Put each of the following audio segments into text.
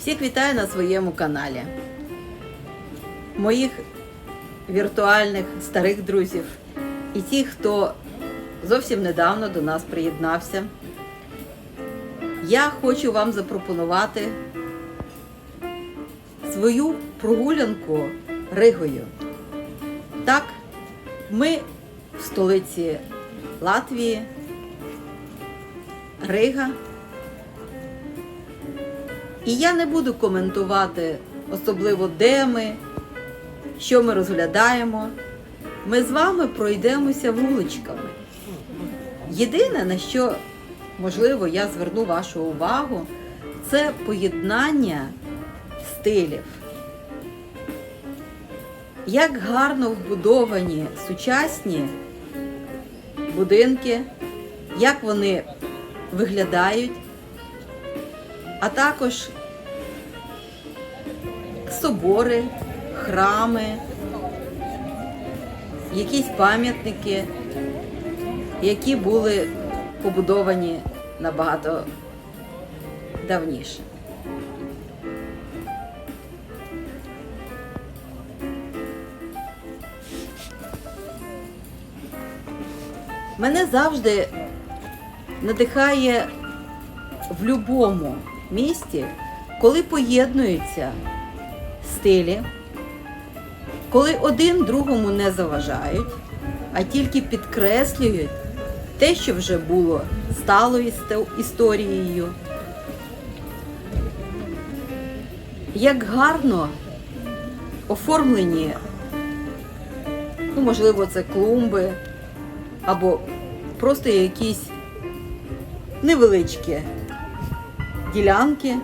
Всіх вітаю на своєму каналі. Моїх віртуальних старих друзів і ті, хто зовсім недавно до нас приєднався. Я хочу вам запропонувати свою прогулянку Ригою. Так, ми в столиці Латвії, Рига. І я не буду коментувати особливо, де ми, що ми розглядаємо. Ми з вами пройдемося вуличками. Єдине, на що, можливо, я зверну вашу увагу, це поєднання стилів. Як гарно вбудовані сучасні будинки, як вони виглядають, а також собори, храми, якісь пам'ятники, які були побудовані набагато давніше. Мене завжди надихає в будь-якому місті, коли поєднуються стилі, коли один другому не заважають, а тільки підкреслюють те, що вже було сталою істо- історією. Як гарно оформлені, ну, можливо, це клумби або просто якісь невеличкі ділянки,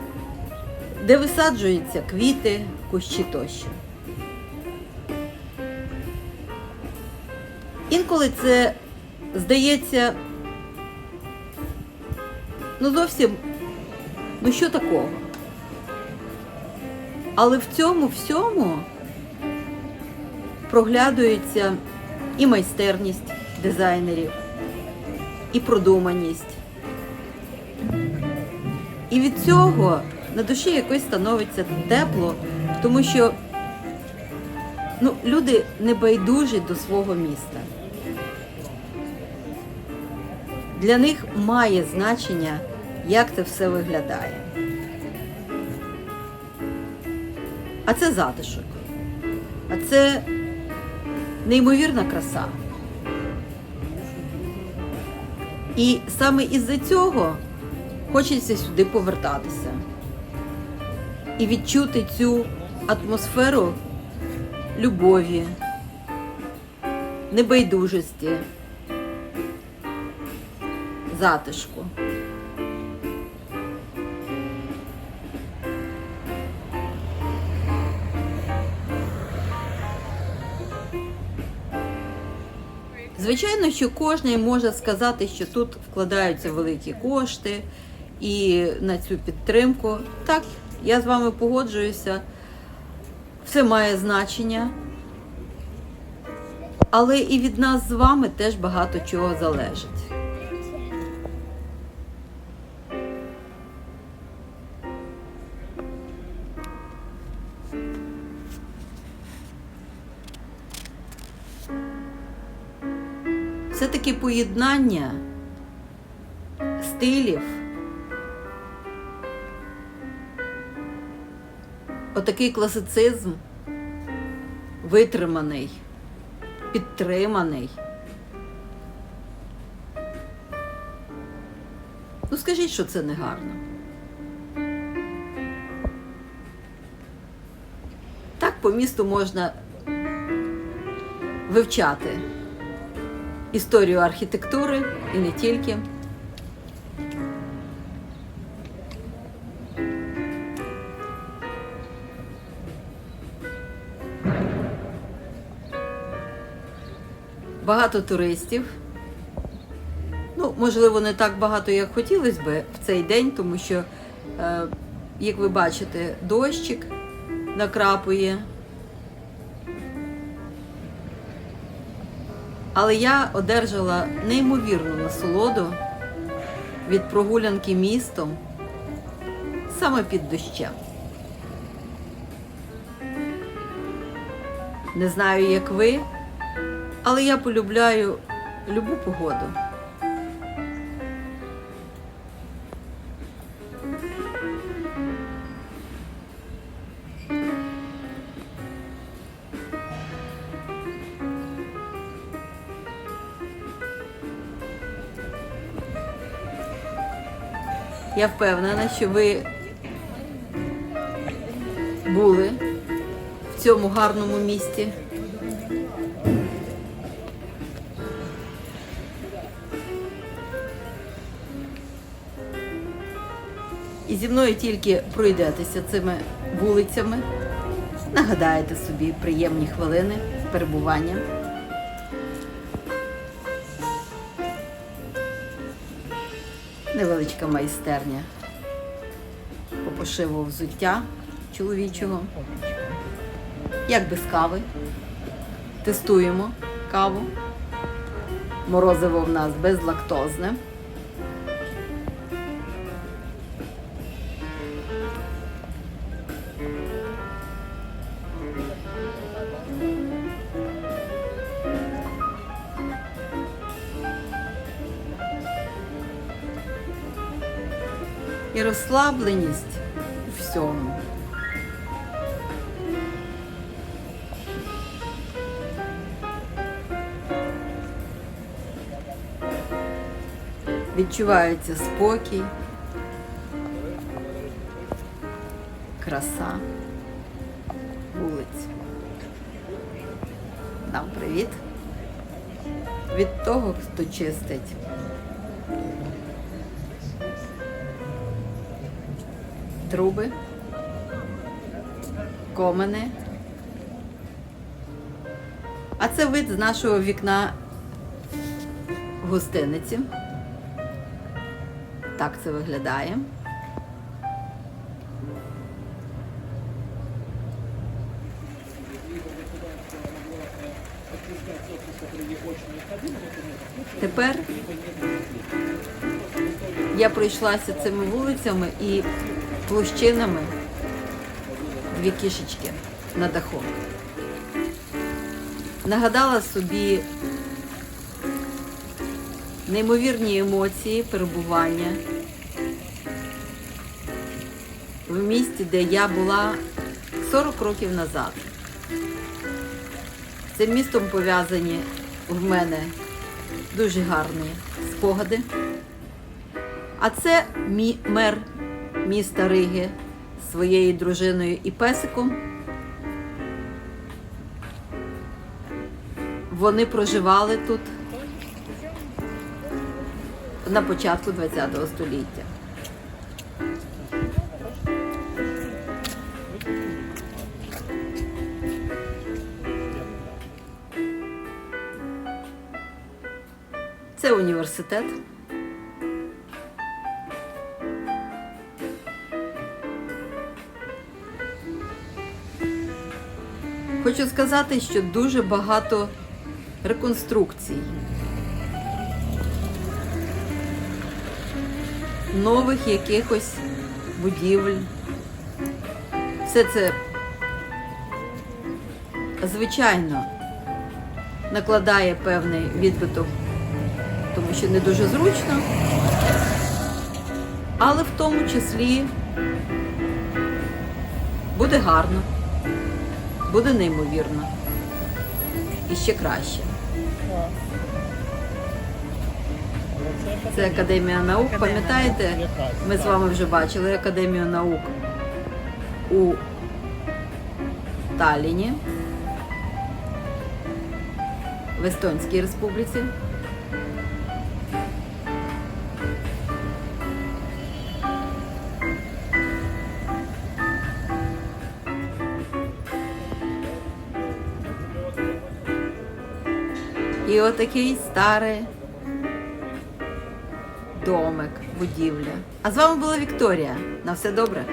де висаджуються квіти, кущі тощо. Інколи це здається, ну зовсім, ну що такого? Але в цьому всьому проглядується і майстерність дизайнерів, і продуманість. І від цього на душі якось становиться тепло, тому що ну, люди не байдужі до свого міста. Для них має значення, як це все виглядає. А це затишок. А це неймовірна краса. І саме із-за цього хочеться сюди повертатися і відчути цю атмосферу любові, небайдужості, затишку. Звичайно, що кожен може сказати, що тут вкладаються великі кошти і на цю підтримку. Так, я з вами погоджуюся, все має значення. Але і від нас з вами теж багато чого залежить. Все-таки поєднання стилів, отакий класицизм витриманий, підтриманий. Ну скажіть, що це не гарно. Так по місту можна вивчати історію архітектури і не тільки. багато туристів. Ну, можливо, не так багато, як хотілося би в цей день, тому що, е, як ви бачите, дощик накрапує. Але я одержала неймовірну насолоду від прогулянки містом саме під дощем. Не знаю, як ви але я полюбляю любу погоду. Я впевнена, що ви були в цьому гарному місті. Зі мною тільки пройдетеся цими вулицями, нагадаєте собі приємні хвилини перебування. Невеличка майстерня по пошиву взуття чоловічого. Як без кави. Тестуємо каву. Морозиво в нас безлактозне. І розслабленість у всьому. Відчувається спокій, краса вулиць. Нам привіт від того, хто чистить. Труби, комини. А це вид з нашого вікна гостиниці. Так це виглядає. Тепер я пройшлася цими вулицями і площинами дві кішечки на даху. Нагадала собі неймовірні емоції перебування в місті, де я була 40 років назад. Цим містом пов'язані в мене дуже гарні спогади. А це мій мер міста Риги своєю дружиною і песиком. Вони проживали тут на початку ХХ століття. Це університет. Хочу сказати, що дуже багато реконструкцій. Нових якихось будівель. Все це, звичайно, накладає певний відбиток, тому що не дуже зручно, але в тому числі буде гарно, буде неймовірно і ще краще. Це Академія наук. Пам'ятаєте, ми з вами вже бачили Академію наук у Талліні, в Естонській Республіці. І отакий старий домик, будівля. А з вами була Вікторія. На все добре.